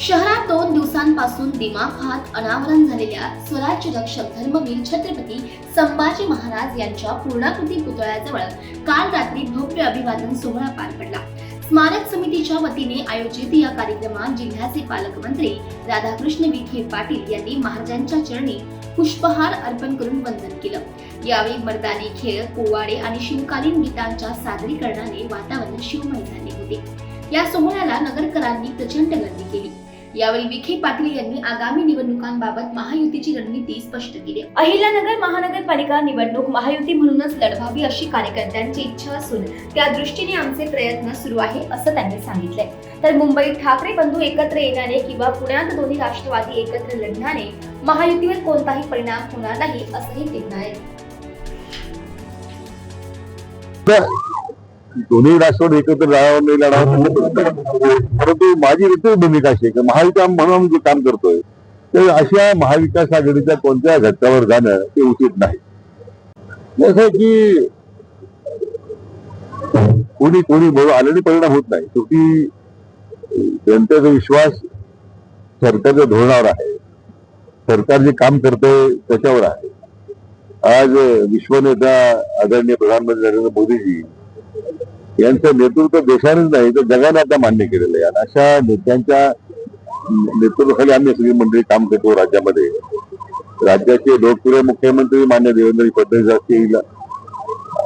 शहरात दोन दिवसांपासून दिमाखात अनावरण झालेल्या स्वराज्य रक्षक धर्मवीर छत्रपती संभाजी महाराज यांच्या पूर्णाकृती पुतळ्याजवळ काल रात्री भव्य अभिवादन सोहळा पार पडला. स्मारक समितीच्या वतीने आयोजित या कार्यक्रमात जिल्ह्याचे पालकमंत्री राधाकृष्ण विखे पाटील यांनी महाराजांच्या चरणी पुष्पहार अर्पण करून वंदन केलं. यावेळी मर्दानी खेळ पोवाडे आणि शिवकालीन गीतांच्या सादरीकरणाने वातावरण शिवमय झाले होते. या सोहळ्याला नगरकरांनी प्रचंड गर्दी केली. यावेळी विखे पाटील यांनी आगामी निवडणुकांबाबत महायुतीची रणनीती स्पष्ट केली. अहिल्यानगर महानगरपालिका निवडणूक महायुती म्हणूनच लढवावी अशी कार्यकर्त्यांची इच्छा असून त्या दृष्टीने आमचे प्रयत्न सुरू आहे असं त्यांनी सांगितलंय. तर मुंबईत ठाकरे बंधू एकत्र येण्याने किंवा पुण्यात दोन्ही राष्ट्रवादी एकत्र लढण्याने महायुतीवर कोणताही परिणाम होणार नाही असंही ते म्हणाले. दोन्ही राष्ट्रवाद एकत्र राहावं नाही लढावं परंतु माझी व्यक्तिगत भूमिका अशी आहे की महाविकास म्हणून जे काम करतोय तर अशा महाविकास आघाडीच्या कोणत्या घटकावर जाणं ते उचित नाही. जसं की कोणी कोणी बरोबर आलेले परिणाम होत नाही. शेवटी जनतेचा विश्वास सरकारच्या धोरणावर आहे. सरकार जे काम करतंय त्याच्यावर आहे. आज विश्वनेता आदरणीय प्रधानमंत्री नरेंद्र मोदीजी यांचं नेतृत्व देशानेच नाही तर जगाने आता मान्य केलेलं आहे. आणि अशा नेत्यांच्या नेतृत्वाखाली आम्ही सगळी मंडळी काम करतो राज्यामध्ये. राज्याचे लोकप्रिय मुख्यमंत्री मान्य देवेंद्र फडणवीस असतील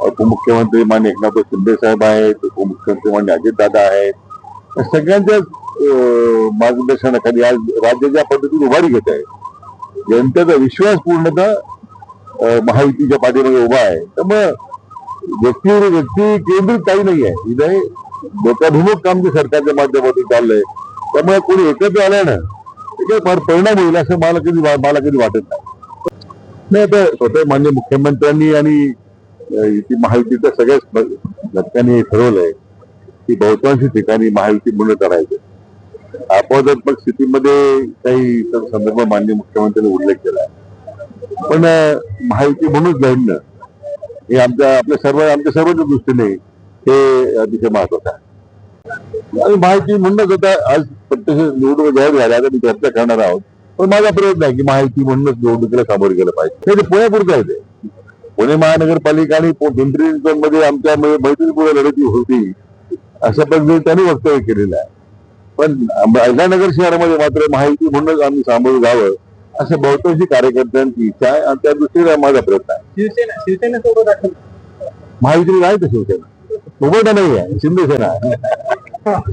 उपमुख्यमंत्री मान्य एकनाथ शिंदे साहेब आहेत उपमुख्यमंत्री मान्य अजितदादा आहेत. सगळ्यांच्या सगळ्यांच्याच मार्गदर्शनाखाली आज राज्य ज्या पद्धतीने उभारी घेत आहे जनतेचा विश्वास पूर्णतः महायुतीच्या पाठीमध्ये उभा आहे. त्यामुळे व्यक्तीवर व्यक्ती केंद्रित काही नाही आहे इथे लोकाभिमुख काम जे सरकारच्या माध्यमातून चाललंय त्यामुळे कोणी एकत्र आलंय ना त्याच्यावर फार परिणाम होईल असं मला कधी मला कधी वाटत नाही नाही तर स्वतः मान्य मुख्यमंत्र्यांनी आणि अं, इथे महायुतीच्या सगळ्याच घटकांनी ठरवलंय की बहुतांशी ठिकाणी महायुती म्हणून करायचं अपवादात्मक स्थितीमध्ये काही संदर्भ मान्य मुख्यमंत्र्यांनी उल्लेख केला. पण महायुती म्हणूनच लढणं हे आमच्या आपल्या सर्व आमच्या सर्वांच्या दृष्टीने हे अतिशय महत्वाचं आहे. आणि माहिती म्हणूनच आता आज प्रत्यक्ष निवडणूक जाहीर झाल्या आता मी चर्चा करणार आहोत. पण माझा प्रयत्न आहे की माहिती म्हणूनच निवडणुकीला सामोरं गेलं पाहिजे. हे ते पुण्यापुरतं आहे ते. पुणे महानगरपालिका आणि पिंपरी मध्ये आमच्या मैत्रीपूर्ण लढती होती अशा पद्धतीने त्यांनी वक्तव्य केलेलं आहे. पण अहिल्यानगर शहरामध्ये मात्र माहिती म्हणूनच आम्ही सामोरं जावं असं बहुतांशी कार्यकर्त्यांची इच्छा आहे आणि त्या दृष्टीने माझा प्रयत्न आहे. शिवसेना शिवसेनेसोबत असेल. महायुती नाही तर शिवसेना. सोबत नाही आहे शिंदे सेना. आहे